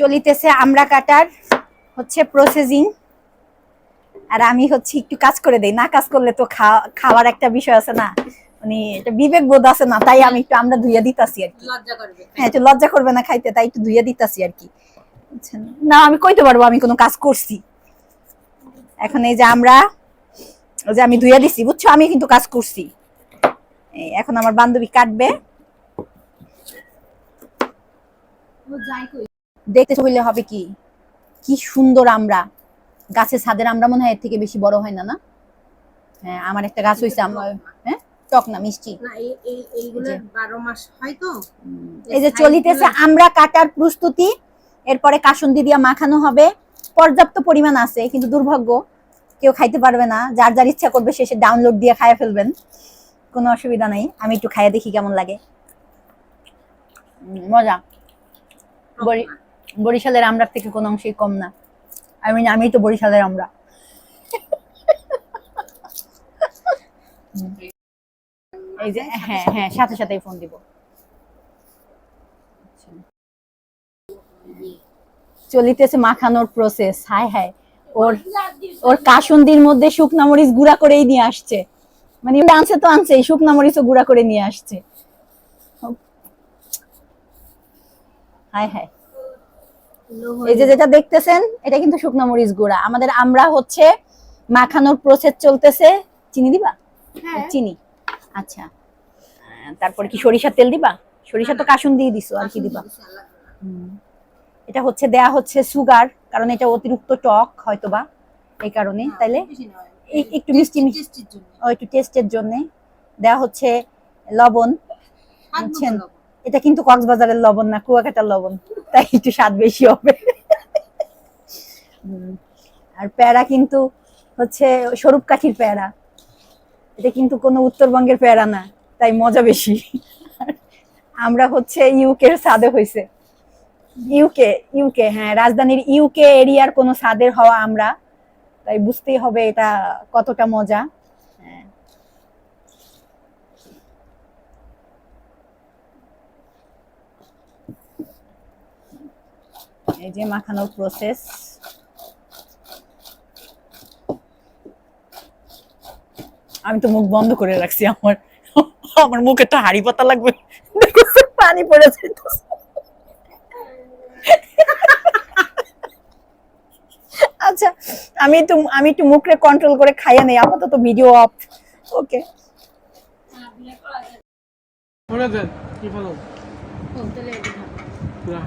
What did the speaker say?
চলিতেছে আমরা কাটার হচ্ছে প্রসেসিং আর আমি হচ্ছে একটু কাজ করে দেই না কাজ করলে তো খাওয়ার একটা বিষয় আছে না। মানে এটা বিবেক বোধ আছে না তাই আমি একটু আমরা ধুইয়া দিতাছি আর কি। হ্যাঁ একটু লজ্জা করবে না খাইতে তাই একটু ধুইয়া দিতাছি আর কি। না আমি কইতে পারব আমি কোনো কাজ করছি। এখন এই যে আমরা ওই যে আমি ধুইয়া দিছি বুঝছ? আমি কিন্তু কাজ করছি। এই এখন আমার বান্ধবী কাটবে। দেখতে হইলে হবে কি? কি সুন্দর আমরা। গাছের ছাদের আমরা মনে হয় এর থেকে বেশি বড় হয় না না? হ্যাঁ আমার একটা গাছ হয়েছে আমার হ্যাঁ? টক না মিষ্টি। এই যে। চলিতেছে আমরা কাটার প্রস্তুতি এরপরে কাসুন্দি দিয়া মাখানো হবে। পর্যাপ্ত পরিমাণ আছে কিন্তু দুর্ভাগ্য কেউ খাইতে পারবে না। যার যার ইচ্ছা করবে শেষে ডাউনলোড দিয়ে খাইয়া ফেলবেন। কোনো অসুবিধা নাই আমি একটু খাইয়া দেখি কেমন লাগে। মজা। বড়ি- বরিশালের আমরার থেকে কোনো অংশেই কম না। আই মিন আমি তো বরিশালের আমরা। এই যে হ্যাঁ হ্যাঁ সাথে সাথেই ফোন দিব। চলিতেছে মাখানোর প্রসেস হায় হায়। ওর ওর কাসুন্দির মধ্যে শুকনা মরিচ গুঁড়া করেই নিয়ে আসছে। মানে আনছে তো আনছে শুকনা মরিচও গুঁড়া করে নিয়ে আসছে। হায় হায়। এই যে যেটা দেখতেছেন এটা কিন্তু শুকনা মরিচ গুঁড়া। আমাদের আমরা হচ্ছে মাখানোর প্রসেস চলতেছে। চিনি দিবা? হ্যাঁ। চিনি। আচ্ছা। তারপর কি সরিষার তেল দিবা? সরিষা তো কাসুন দিয়ে দিছো আর কি দিবা? এটা হচ্ছে দেয়া হচ্ছে সুগার কারণ এটা অতিরিক্ত টক হয়তোবা এই কারণে। তাইলে এই- একটু মিষ্টি মিষ্টি জন্য। ও একটু টেস্টের জন্য। দেয়া হচ্ছে লবণ। বুঝছেন? এটা কিন্তু কক্সবাজারের লবণ না, কুয়াকাটার লবণ। তাই একটু স্বাদ বেশি হবে। আর প্যারা কিন্তু হচ্ছে স্বরূপ কাঠির প্যারা। এটা কিন্তু কোনো উত্তরবঙ্গের প্যারা না, তাই মজা বেশি। আমরা হচ্ছে ইউকের সাদে হয়েছে ইউকে ইউকে হ্যাঁ রাজধানীর ইউকে এরিয়ার কোনো সাদের হওয়া আমরা, তাই বুঝতেই হবে এটা কতটা মজা হ্যাঁ এই যে মাখানোর প্রসেস আমি তো মুখ বন্ধ করে রাখছি আমার আমার মুখে তো হাড়ি পাতা লাগবে। পানি পড়ে যাইতেছে। আচ্ছা আমি একটু আমি একটু মুখে কন্ট্রোল করে খাইয়া নেই আপাতত ভিডিও অফ ওকে ผมจะเลยดีค่ะ เพื่อ